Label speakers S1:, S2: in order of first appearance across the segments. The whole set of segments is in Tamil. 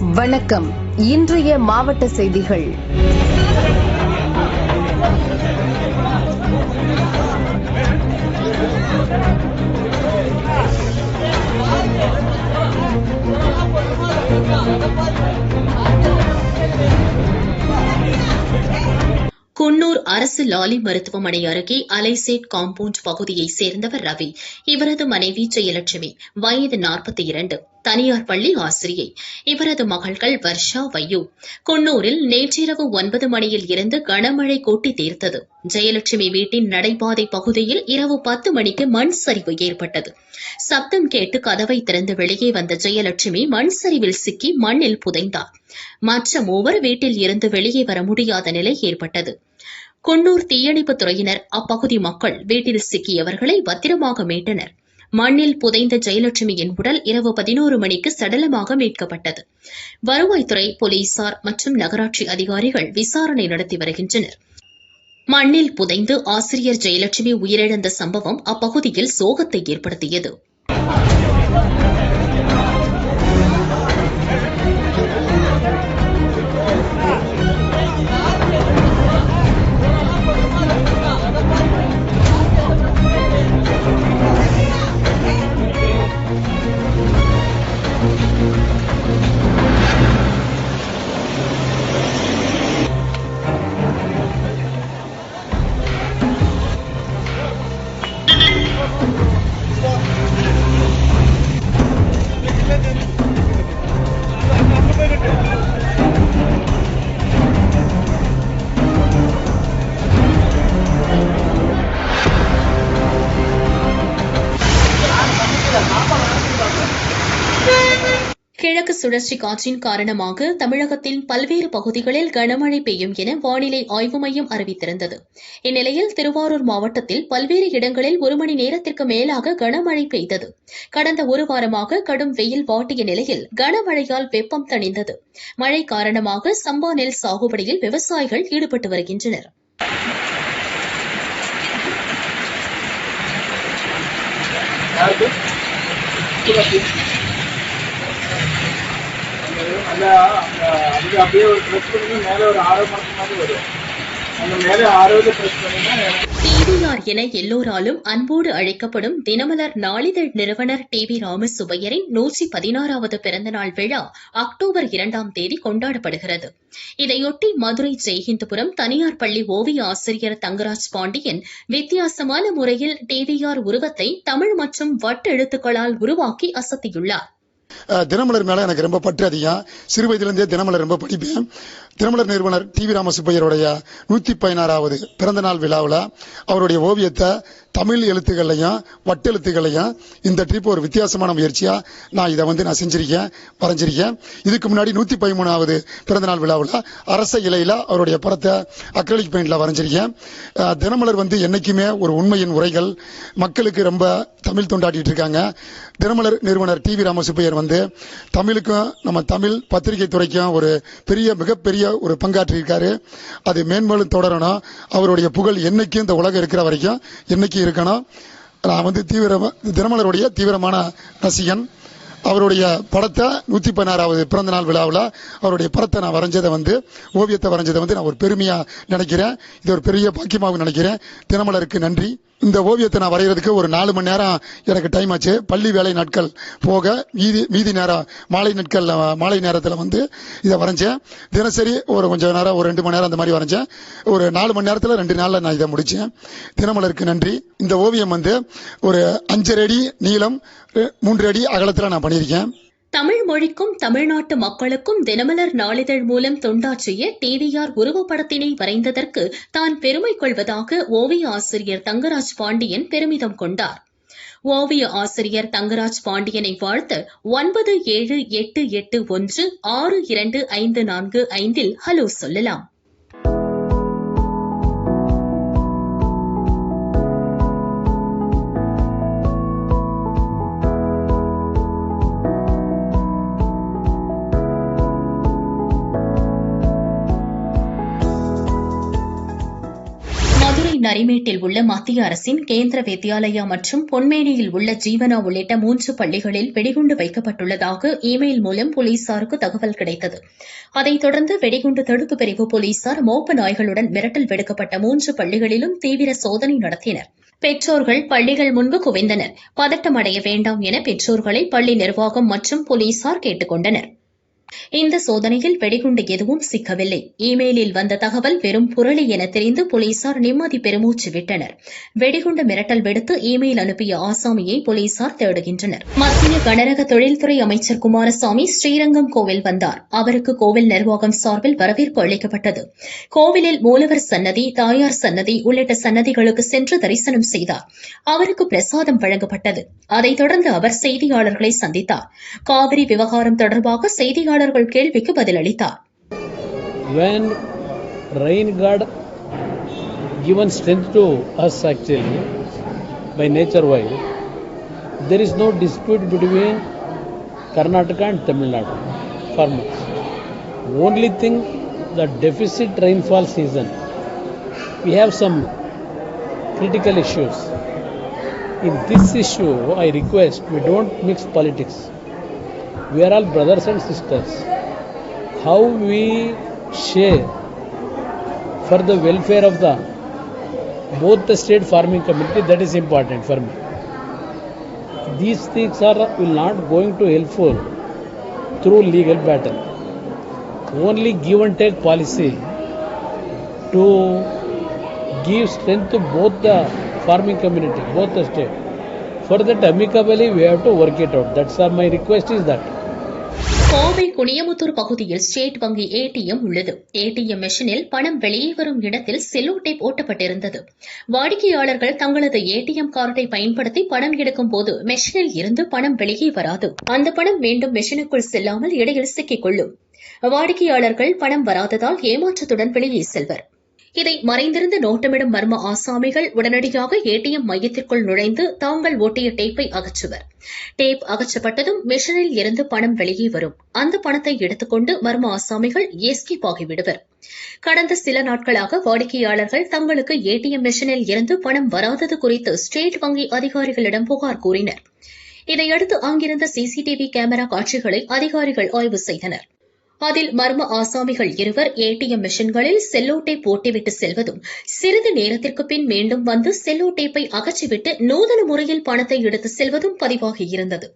S1: வணக்கம். இன்றைய மாவட்ட செய்திகள்.
S2: குன்னூர் அரசு லாலி மருத்துவமனை அருகே அலைசேட் காம்பவுண்ட் பகுதியைச் சேர்ந்தவர் ரவி. இவரது மனைவி ஜெயலட்சுமி. வயது நாற்பத்தி இரண்டு. தனியார் பள்ளி ஆசிரியை. இவரது மகள்கள் வர்ஷா வையு. குன்னூரில் நேற்றிரவு ஒன்பது மணியில் இருந்து கனமழை கொட்டி தீர்த்தது. ஜெயலட்சுமி வீட்டின் நடைபாதை பகுதியில் இரவு பத்து மணிக்கு மண் சரிவு ஏற்பட்டது. சப்தம் கேட்டு கதவை திறந்து வெளியே வந்த ஜெயலட்சுமி மண் சரிவில் சிக்கி மண்ணில் புதைந்தார். மற்ற மூவர் வீட்டில் இருந்து வெளியே வர முடியாத நிலை ஏற்பட்டது. குன்னூர் தீயணைப்புத் துறையினர் அப்பகுதி மக்கள் வீட்டில் சிக்கியவர்களை பத்திரமாக மீட்டனர். மண்ணில் புதைந்த ஜெயலட்சுமியின் உடல் இரவு பதினோரு மணிக்கு சடலமாக மீட்கப்பட்டது. வருவாய்த்துறை போலீசார் மற்றும் நகராட்சி அதிகாரிகள் விசாரணை நடத்தி வருகின்றனர். மண்ணில் புதைந்து ஆசிரியர் ஜெயலட்சுமி உயிரிழந்த சம்பவம் அப்பகுதியில் சோகத்தை ஏற்படுத்தியது. கிழக்கு சுழற்சி காற்றின் காரணமாக தமிழகத்தின் பல்வேறு பகுதிகளில் கனமழை பெய்யும் என வானிலை ஆய்வு மையம் அறிவித்திருந்தது. இந்நிலையில் திருவாரூர் மாவட்டத்தில் பல்வேறு இடங்களில் ஒரு மணி நேரத்திற்கு மேலாக கனமழை பெய்தது. கடந்த ஒரு வாரமாக கடும் வெயில் வாட்டிய நிலையில் கனமழையால் வெப்பம் தணிந்தது. மழை காரணமாக சம்பா நெல் சாகுபடியில் விவசாயிகள் ஈடுபட்டு வருகின்றனர்.
S3: you. அந்த அது அப்படியே ஒரு ப்ரெஸ் பண்ணி மேலே ஒரு ஆரோ மாதம் மாதிரி வரும். அந்த மேலே ப்ரெஸ்
S2: டிவிஆர் என எல்லோராலும் அன்போடு அழைக்கப்படும் தினமலர் நாளிதழ் நிறுவனர் டி வி ராமசுப்பையரின் நூற்றி பதினாறாவது பிறந்தநாள் விழா அக்டோபர் இரண்டாம் தேதி கொண்டாடப்படுகிறது. இதையொட்டி மதுரை ஜெய்ஹிந்துபுரம் தனியார் பள்ளி ஓவிய ஆசிரியர் தங்கராஜ் பாண்டியன் வித்தியாசமான முறையில் டிவிஆர் உருவத்தை தமிழ் மற்றும் வட்டெழுத்துக்களால் உருவாக்கி அசத்தியுள்ளார்.
S4: தினமலர் மேல எனக்கு ரொம்ப பற்று அதிகம். சிறு வயதிலிருந்தே தினமலர் ரொம்ப படிப்பேன். தினமலர் நிறுவனர் டி வி ராமசுப்பையருடைய நூத்தி பதினாறாவது பிறந்த நாள் விழாவில் அவருடைய ஓவியத்தை தமிழ் எழுத்துக்கள்லையும் வட்டெழுத்துக்களையும் இந்த ட்ரிப் ஒரு வித்தியாசமான முயற்சியாக நான் இதை வந்து நான் செஞ்சிருக்கேன் வரைஞ்சிருக்கேன். இதுக்கு முன்னாடி நூற்றி பதிமூணாவது பிறந்தநாள் விழாவில் அரச இலையில் அவருடைய படத்தை அக்ரலிக் பெயிண்டில் வரைஞ்சிருக்கேன். தினமலர் வந்து என்னைக்குமே ஒரு உண்மையின் உரைகள். மக்களுக்கு ரொம்ப தமிழ் தொண்டாட்டிட்டு இருக்காங்க. தினமலர் நிறுவனர் டி வி ராமசுப்பையர் வந்து தமிழுக்கும் நம்ம தமிழ் பத்திரிகை துறைக்கும் ஒரு பெரிய மிகப்பெரிய ஒரு பங்காற்றியிருக்காரு. அது மேன்மேலும் தொடரணும். அவருடைய புகழ் என்னைக்கும் இந்த உலகம் இருக்கிற வரைக்கும் என்னைக்கும் இருக்கணும் நான் வந்து தீவிர தினமலருடைய தீவிரமான ரசிகன். அவருடைய படத்தை நூத்தி பதினாறாவது பிறந்த நாள் விழாவில் அவருடைய படத்தை நான் வரைஞ்சதை வந்து ஓவியத்தை வரைஞ்சதை வந்து நான் ஒரு பெருமையா நினைக்கிறேன். இது ஒரு பெரிய பாக்கியமாக நினைக்கிறேன். தினமலருக்கு நன்றி. இந்த ஓவியத்தை நான் வரைகிறதுக்கு ஒரு நாலு மணி நேரம் எனக்கு டைம் ஆச்சு. பள்ளி வேலை நாட்கள் போக மீதி மீதி நேரம் மாலை நாட்கள் மாலை நேரத்தில் வந்து இதை வரைஞ்சேன். தினசரி ஒரு கொஞ்சம் நேரம் ஒரு ரெண்டு மணி நேரம் அந்த மாதிரி வரைஞ்சேன். ஒரு நாலு மணி நேரத்தில் ரெண்டு நாளில் நான் இதை முடித்தேன் தினமலருக்கு நன்றி. இந்த ஓவியம் வந்து ஒரு அஞ்சரை அடி நீளம் மூன்று அடி அகலத்தில் நான் பண்ணியிருக்கேன்.
S2: தமிழ் மொழிக்கும் தமிழ்நாட்டு மக்களுக்கும் தினமலர் நாளிதழ் மூலம் தொண்டாற்றிய டிவிஆர் உருவப்படத்தினை வரைந்ததற்கு தான் பெருமை கொள்வதாக ஓவிய ஆசிரியர் தங்கராஜ் பாண்டியன் பெருமிதம் கொண்டார். ஓவிய ஆசிரியர் தங்கராஜ் பாண்டியனை வாழ்த்து ஒன்பது ஏழு எட்டு எட்டு ஒன்று ஆறு இரண்டு ஐந்து நான்கு ஐந்தில் ஹலோ சொல்லலாம். நரிமேட்டில் உள்ள மத்திய அரசின் கேந்திர வித்யாலயா மற்றும் பொன்மேனியில் உள்ள ஜீவனா உள்ளிட்ட மூன்று பள்ளிகளில் வெடிகுண்டு வைக்கப்பட்டுள்ளதாக இமெயில் மூலம் போலீசாருக்கு தகவல் கிடைத்தது. அதைத் தொடர்ந்து வெடிகுண்டு தடுப்பு பிரிவு போலீசார் மோப்ப நாய்களுடன் மிரட்டல் விடுக்கப்பட்ட மூன்று பள்ளிகளிலும் தீவிர சோதனை நடத்தினர். பெற்றோர்கள் பள்ளிகள் முன்பு குவிந்தனர். பதட்டமடைய வேண்டாம் என பெற்றோர்களை பள்ளி நிர்வாகம் மற்றும் போலீசார் கேட்டுக் கொண்டனா் இந்த சோதனையில் வெடிகுண்டு எதுவும் சிக்கவில்லை. இமெயிலில் வந்த தகவல் வெறும் புரளி என தெரிந்து போலீசார் நிம்மதி பெருமூச்சு விட்டனர். வெடிகுண்டு மிரட்டல் விடுத்து இமெயில் அனுப்பிய ஆசாமியை போலீசார் தேடுகின்றனர். மத்திய கனரக தொழில்துறை அமைச்சர் குமாரசாமி ஸ்ரீரங்கம் கோவில் வந்தார். அவருக்கு கோவில் நிர்வாகம் சார்பில் வரவேற்பு அளிக்கப்பட்டது. கோவிலில் மூலவர் சன்னதி தாயார் சன்னதி உள்ளிட்ட சன்னதிகளுக்கு சென்று தரிசனம் செய்தார். அவருக்கு பிரசாதம் வழங்கப்பட்டது. அதைத் தொடர்ந்து அவர் செய்தியாளர்களை சந்தித்தார். காவிரி விவகாரம் தொடர்பாக செய்தியாளர் செய்தியாளர்கள் கேள்விக்கு பதிலளித்தார்
S5: when rain god given strength to us actually by nature wise there is no dispute between karnataka and tamil nadu farmers only thing the deficit rainfall season we have some critical issues in this issue i request we don't mix politics we are all brothers and sisters. How we share for the welfare of the both the state farming community that is important for me. These things are not going to helpful through legal battle. Only give and take policy to give strength to both the farming community both the state. For that amicably we have to work it out. That's all my request is that
S2: Kovai Kuniyamuthur பகுதியில் ஸ்டேட் வங்கி ஏடிஎம் உள்ளது. ஏடிஎம் மெஷினில் பணம் வெளியே வரும் இடத்தில் செல்லோ டேப் ஓட்டப்பட்டிருந்தது. வாடிக்கையாளர்கள் தங்களது ஏடிஎம் கார்டை பயன்படுத்தி பணம் எடுக்கும் போது மெஷினில் இருந்து பணம் வெளியே வராது. அந்த பணம் மீண்டும் மெஷினுக்குள் செல்லாமல் இடையில் சிக்கிக் கொள்ளும் வாடிக்கையாளர்கள் பணம் வராததால் ஏமாற்றத்துடன் வெளியே செல்வர். இதை மறைந்திருந்து நோட்டமிடும் மர்ம ஆசாமிகள் உடனடியாக ஏடிஎம் மையத்திற்குள் நுழைந்து தாங்கள் ஒட்டிய டேப்பை அகற்றுவர். டேப் அகற்றப்பட்டதும் மிஷினில் இருந்து பணம் வெளியே வரும். அந்த பணத்தை எடுத்துக்கொண்டு மர்ம ஆசாமிகள் எஸ்கேப் ஆகிவிடுவர் கடந்த சில நாட்களாக வாடிக்கையாளர்கள் தங்களுக்கு ஏடிஎம் மிஷினில் இருந்து பணம் வராதது குறித்து ஸ்டேட் வங்கி அதிகாரிகளிடம் புகார் கூறினர். இதையடுத்து அங்கிருந்த சிசிடிவி கேமரா காட்சிகளை அதிகாரிகள் ஆய்வு செய்தனா் அதில் மர்ம ஆசாமிகள் இருவர் ஏடிஎம் மிஷின்களில் செல்லோ டேப் ஓட்டிவிட்டு செல்வதும் சிறிது நேரத்திற்கு பின் மீண்டும் வந்து செல்லோ டேப்பை அகற்றிவிட்டு நூதன முறையில் பணத்தை எடுத்து செல்வதும் பதிவாகியிருந்தது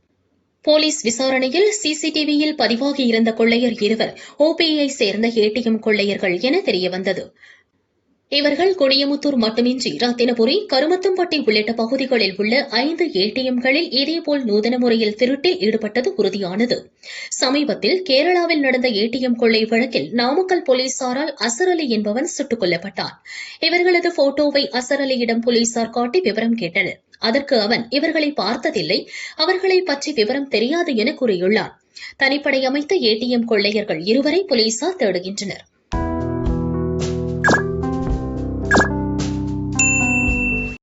S2: போலீஸ் விசாரணையில் சிசிடிவியில் பதிவாகியிருந்த கொள்ளையர் இருவர் ஓபிஐ சேர்ந்த ஏடிஎம் கொள்ளையர்கள் என தெரியவந்தது. இவர்கள் கொடியமுத்தூர் மட்டுமின்றி ரத்தினபுரி கருமத்தம்பட்டி உள்ளிட்ட பகுதிகளில் உள்ள ஐந்து ஏடிஎம்களில் இதேபோல் நூதன முறையில் திருட்டில் ஈடுபட்டது உறுதியானது. சமீபத்தில் கேரளாவில் நடந்த ஏடிஎம் கொள்ளை வழக்கில் நாமக்கல் போலீசாரால் அசர் அலி என்பவன் சுட்டுக் கொல்லப்பட்டான். இவர்களது போட்டோவை அசர் அலியிடம் போலீசார் காட்டி விவரம் கேட்டனர். அதற்கு அவன் இவர்களை பார்த்ததில்லை அவர்களை பற்றி விவரம் தெரியாது என கூறியுள்ளான். தனிப்படை அமைத்த ஏடிஎம் கொள்ளையர்கள் இருவரை போலீசார் தேடுகின்றனர்.